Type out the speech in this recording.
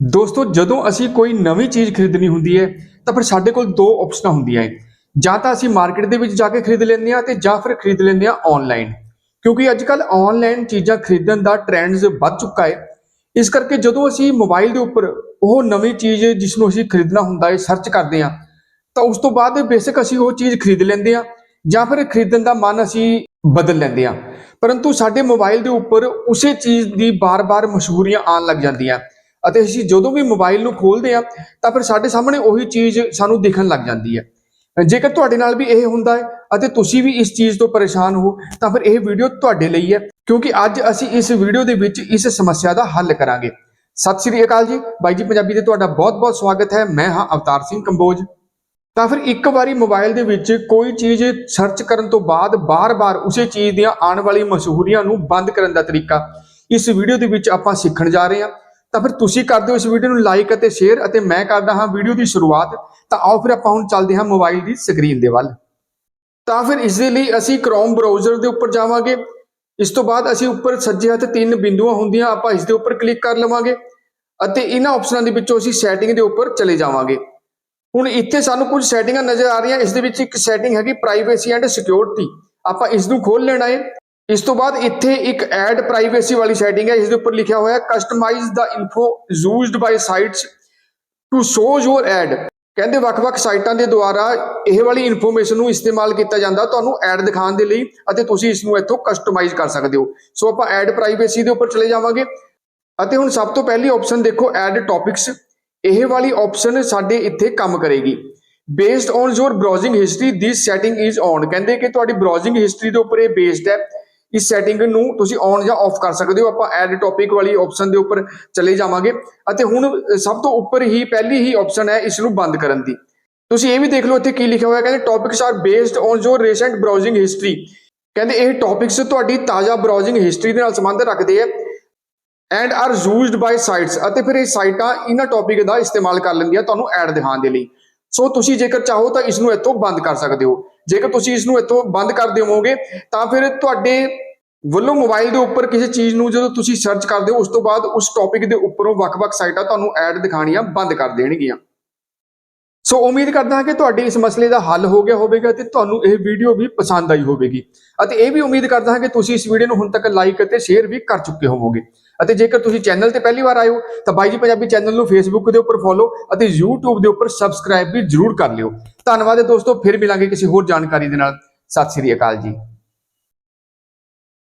ਦੋਸਤੋ, ਜਦੋਂ ਅਸੀਂ ਕੋਈ ਨਵੀਂ ਚੀਜ਼ ਖਰੀਦਣੀ ਹੁੰਦੀ ਹੈ, ਤਾਂ ਫਿਰ ਸਾਡੇ ਕੋਲ ਦੋ ਆਪਸ਼ਨਾਂ ਹੁੰਦੀਆਂ ਹੈ। ਜਾਂ ਤਾਂ ਅਸੀਂ ਮਾਰਕੀਟ ਦੇ ਵਿੱਚ ਜਾ ਕੇ ਖਰੀਦ ਲੈਂਦੇ ਹਾਂ ਤੇ ਜਾਂ ਫਿਰ ਖਰੀਦ ਲੈਂਦੇ ਹਾਂ ਆਨਲਾਈਨ ਕਿਉਂਕਿ ਅੱਜ ਕੱਲ ਆਨਲਾਈਨ ਚੀਜ਼ਾਂ ਖਰੀਦਣ ਦਾ ਟ੍ਰੈਂਡਸ ਵੱਧ ਚੁੱਕਾ ਹੈ। ਇਸ ਕਰਕੇ ਜਦੋਂ ਅਸੀਂ ਮੋਬਾਈਲ ਦੇ ਉੱਪਰ ਉਹ ਨਵੀਂ ਚੀਜ਼ ਜਿਸ ਨੂੰ ਅਸੀਂ ਖਰੀਦਣਾ ਹੁੰਦਾ ਹੈ ਸਰਚ ਕਰਦੇ ਹਾਂ, ਤਾਂ ਉਸ ਤੋਂ ਬਾਅਦ ਬੇਸਿਕ ਅਸੀਂ ਉਹ ਚੀਜ਼ ਖਰੀਦ ਲੈਂਦੇ ਹਾਂ ਜਾਂ ਫਿਰ ਖਰੀਦਣ ਦਾ ਮਨ ਅਸੀਂ ਬਦਲ ਲੈਂਦੇ ਹਾਂ। ਪਰੰਤੂ ਸਾਡੇ ਮੋਬਾਈਲ ਦੇ ਉੱਪਰ ਉਸੇ ਚੀਜ਼ ਦੀ ਬਾਰ-ਬਾਰ ਮਸ਼ਹੂਰੀਆਂ ਆਉਣ ਲੱਗ ਜਾਂਦੀਆਂ। ਅਤੇ ਅਸੀਂ ਜਦੋਂ ਵੀ ਮੋਬਾਈਲ ਨੂੰ ਖੋਲਦੇ ਹਾਂ, ਤਾਂ ਫਿਰ ਸਾਡੇ ਸਾਹਮਣੇ ਉਹੀ ਚੀਜ਼ ਸਾਨੂੰ ਦਿਖਣ ਲੱਗ ਜਾਂਦੀ ਹੈ। ਜੇਕਰ ਤੁਹਾਡੇ ਨਾਲ ਵੀ ਇਹ ਹੁੰਦਾ ਹੈ ਅਤੇ ਤੁਸੀਂ ਵੀ ਇਸ ਚੀਜ਼ ਤੋਂ ਪਰੇਸ਼ਾਨ ਹੋ, ਤਾਂ ਫਿਰ ਇਹ ਵੀਡੀਓ ਤੁਹਾਡੇ ਲਈ ਹੈ, ਕਿਉਂਕਿ ਅੱਜ ਅਸੀਂ ਇਸ ਵੀਡੀਓ ਦੇ ਵਿੱਚ ਇਸ ਸਮੱਸਿਆ ਦਾ ਹੱਲ ਕਰਾਂਗੇ। ਸਤਿ ਸ੍ਰੀ ਅਕਾਲ ਜੀ। ਬਾਈ ਜੀ ਪੰਜਾਬੀ ਤੇ ਤੁਹਾਡਾ ਬਹੁਤ-ਬਹੁਤ ਸਵਾਗਤ ਹੈ। ਮੈਂ ਹਾਂ ਅਵਤਾਰ ਸਿੰਘ ਕੰਬੋਜ। ਤਾਂ ਫਿਰ ਇੱਕ ਵਾਰੀ ਮੋਬਾਈਲ ਦੇ ਵਿੱਚ ਕੋਈ ਚੀਜ਼ ਸਰਚ ਕਰਨ ਤੋਂ ਬਾਅਦ ਬਾਰ-ਬਾਰ ਉਸੇ ਚੀਜ਼ ਦੀਆਂ ਆਉਣ ਵਾਲੀ ਮਸ਼ਹੂਰੀਆਂ ਨੂੰ ਬੰਦ ਕਰਨ ਦਾ ਤਰੀਕਾ ਇਸ ਵੀਡੀਓ ਦੇ ਵਿੱਚ ਆਪਾਂ ਸਿੱਖਣ ਜਾ ਰਹੇ ਹਾਂ। ਤਾਂ ਫਿਰ ਤੁਸੀਂ ਕਰ ਦਿਓ ਇਸ ਵੀਡੀਓ ਨੂੰ ਲਾਈਕ ਅਤੇ ਸ਼ੇਅਰ ਅਤੇ ਮੈਂ ਕਰਦਾ ਹਾਂ ਵੀਡੀਓ ਦੀ ਸ਼ੁਰੂਆਤ। ਤਾਂ ਆਓ ਫਿਰ ਆਪਾਂ ਹੁਣ ਚੱਲਦੇ ਹਾਂ ਮੋਬਾਈਲ ਦੀ ਸਕਰੀਨ ਦੇ ਵੱਲ। ਤਾਂ ਫਿਰ ਇਸ ਦੇ ਲਈ ਅਸੀਂ Chrome ਬ੍ਰਾਊਜ਼ਰ ਦੇ ਉੱਪਰ ਜਾਵਾਂਗੇ। ਇਸ ਤੋਂ ਬਾਅਦ ਅਸੀਂ ਉੱਪਰ ਸੱਜੇ ਹੱਥ ਤਿੰਨ ਬਿੰਦੂਆਂ ਹੁੰਦੀਆਂ, ਆਪਾਂ ਇਸ ਦੇ ਉੱਪਰ ਕਲਿੱਕ ਕਰ ਲਵਾਂਗੇ ਅਤੇ ਇਹਨਾਂ ਆਪਸ਼ਨਾਂ ਦੇ ਵਿੱਚੋਂ ਅਸੀਂ ਸੈਟਿੰਗ ਦੇ ਉੱਪਰ ਚਲੇ ਜਾਵਾਂਗੇ। ਹੁਣ ਇੱਥੇ ਸਾਨੂੰ ਕੁਝ ਸੈਟਿੰਗਾਂ ਨਜ਼ਰ ਆ ਰਹੀਆਂ, ਇਸ ਦੇ ਵਿੱਚ ਇੱਕ ਸੈਟਿੰਗ ਹੈਗੀ ਪ੍ਰਾਈਵੇਸੀ ਐਂਡ ਸਿਕਿਉਰਿਟੀ ਆਪਾਂ ਇਸ ਨੂੰ ਖੋਲ ਲੈਣਾ ਹੈ ਇਸ ਤੋਂ ਬਾਅਦ ਇੱਥੇ ਇੱਕ ਐਡ ਪ੍ਰਾਈਵੇਸੀ ਵਾਲੀ ਸੈਟਿੰਗ ਹੈ ਇਸ ਦੇ ਉੱਪਰ ਲਿਖਿਆ ਹੋਇਆ ਹੈ customise the info used by sites to show your ad ਕਹਿੰਦੇ ਵੱਖ-ਵੱਖ ਸਾਈਟਾਂ ਦੇ ਦੁਆਰਾ ਇਹ ਵਾਲੀ ਇਨਫੋਰਮੇਸ਼ਨ ਨੂੰ ਇਸਤੇਮਾਲ ਕੀਤਾ ਜਾਂਦਾ ਤੁਹਾਨੂੰ ਐਡ ਦਿਖਾਉਣ ਦੇ ਲਈ ਅਤੇ ਤੁਸੀਂ ਇਸ ਨੂੰ ਇੱਥੋਂ ਕਸਟਮਾਈਜ਼ ਕਰ ਸਕਦੇ ਹੋ। ਸੋ ਆਪਾਂ ਐਡ ਪ੍ਰਾਈਵੇਸੀ ਦੇ ਉੱਪਰ ਚਲੇ ਜਾਵਾਂਗੇ। ਅਤੇ ਹੁਣ ਸਭ ਤੋਂ ਪਹਿਲੀ ਆਪਸ਼ਨ ਦੇਖੋ ਐਡ ਟੌਪਿਕਸ ਇਹ ਵਾਲੀ ਆਪਸ਼ਨ ਸਾਡੇ ਇੱਥੇ ਕੰਮ ਕਰੇਗੀ। Based on your browsing history this setting is on ਕਹਿੰਦੇ ਕਿ ਤੁਹਾਡੀ ਬ੍ਰਾਊਜ਼ਿੰਗ ਹਿਸਟਰੀ ਦੇ ਉੱਪਰ ਇਹ ਬੇਸਡ ਹੈ। ਇਸ ਸੈਟਿੰਗ ਨੂੰ ਤੁਸੀਂ ਔਨ ਜਾਂ ਆਫ ਕਰ ਸਕਦੇ ਹੋ। ਆਪਾਂ ਐਡ ਟੌਪਿਕ ਵਾਲੀ ਆਪਸ਼ਨ ਦੇ ਉੱਪਰ ਚਲੇ ਜਾਵਾਂਗੇ। ਅਤੇ ਹੁਣ ਸਭ ਤੋਂ ਉੱਪਰ ਹੀ, ਪਹਿਲੀ ਹੀ ਆਪਸ਼ਨ ਹੈ ਇਸ ਨੂੰ ਬੰਦ ਕਰਨ ਦੀ। ਤੁਸੀਂ ਇਹ ਵੀ ਦੇਖ ਲਓ, ਇੱਥੇ ਕੀ ਲਿਖਿਆ ਹੋਇਆ ਕਹਿੰਦੇ topics are based on your recent browsing history ਕਹਿੰਦੇ ਇਹ ਟੌਪਿਕਸ ਤੁਹਾਡੀ ਤਾਜ਼ਾ ਬ੍ਰਾਊਜ਼ਿੰਗ ਹਿਸਟਰੀ ਦੇ ਨਾਲ ਸੰਬੰਧ ਰੱਖਦੇ ਆ and are used by sites ਅਤੇ ਫਿਰ ਇਹ ਸਾਈਟਾਂ ਇਹਨਾਂ ਟੌਪਿਕ ਦਾ ਇਸਤੇਮਾਲ ਕਰ ਲੈਂਦੀਆਂ ਤੁਹਾਨੂੰ ਐਡ ਦਿਖਾਉਣ ਦੇ ਲਈ। ਸੋ ਤੁਸੀਂ ਜੇਕਰ ਚਾਹੋ ਤਾਂ ਇਸ ਨੂੰ ਇੱਥੋਂ ਬੰਦ ਕਰ ਸਕਦੇ ਹੋ। ਜੇਕਰ ਤੁਸੀਂ ਇਸ ਨੂੰ ਇੱਥੋਂ ਬੰਦ ਕਰ ਦੇਵੋਗੇ, ਤਾਂ ਫਿਰ ਤੁਹਾਡੇ ਵੱਲੋਂ ਮੋਬਾਈਲ ਦੇ ਉੱਪਰ ਕਿਸੇ ਚੀਜ਼ ਨੂੰ ਜਦੋਂ ਤੁਸੀਂ ਸਰਚ ਕਰਦੇ ਹੋ, ਉਸ ਤੋਂ ਬਾਅਦ ਉਸ ਟੌਪਿਕ ਦੇ ਉੱਪਰੋਂ ਵੱਖ-ਵੱਖ ਸਾਈਟਾਂ ਤੁਹਾਨੂੰ ਐਡ ਦਿਖਾਣੀਆਂ ਬੰਦ ਕਰ ਦੇਣਗੀਆਂ। ਸੋ ਉਮੀਦ ਕਰਦਾ ਹਾਂ ਕਿ ਤੁਹਾਡੀ ਇਸ ਮਸਲੇ ਦਾ ਹੱਲ ਹੋ ਗਿਆ ਹੋਵੇਗਾ ਤੇ ਤੁਹਾਨੂੰ ਇਹ ਵੀਡੀਓ ਵੀ ਪਸੰਦ ਆਈ ਹੋਵੇਗੀ। ਅਤੇ ਇਹ ਵੀ ਉਮੀਦ ਕਰਦਾ ਹਾਂ ਕਿ ਤੁਸੀਂ ਇਸ ਵੀਡੀਓ ਨੂੰ ਹੁਣ ਤੱਕ ਲਾਈਕ ਅਤੇ ਸ਼ੇਅਰ ਵੀ ਕਰ ਚੁੱਕੇ ਹੋਵੋਗੇ। ਅਤੇ ਜੇਕਰ ਤੁਸੀਂ ਚੈਨਲ ਤੇ ਪਹਿਲੀ ਵਾਰ ਆਏ ਹੋ, ਤਾਂ ਬਾਈ ਜੀ ਪੰਜਾਬੀ ਚੈਨਲ ਨੂੰ ਫੇਸਬੁੱਕ ਦੇ ਉੱਪਰ ਫੋਲੋ ਅਤੇ YouTube ਦੇ ਉੱਪਰ ਸਬਸਕ੍ਰਾਈਬ ਵੀ ਜਰੂਰ ਕਰ ਲਿਓ। ਧੰਨਵਾਦ ਦੋਸਤੋ, ਫਿਰ ਮਿਲਾਂਗੇ ਕਿਸੇ ਹੋਰ ਜਾਣਕਾਰੀ ਦੇ ਨਾਲ। ਸਤਿ ਸ੍ਰੀ ਅਕਾਲ ਜੀ।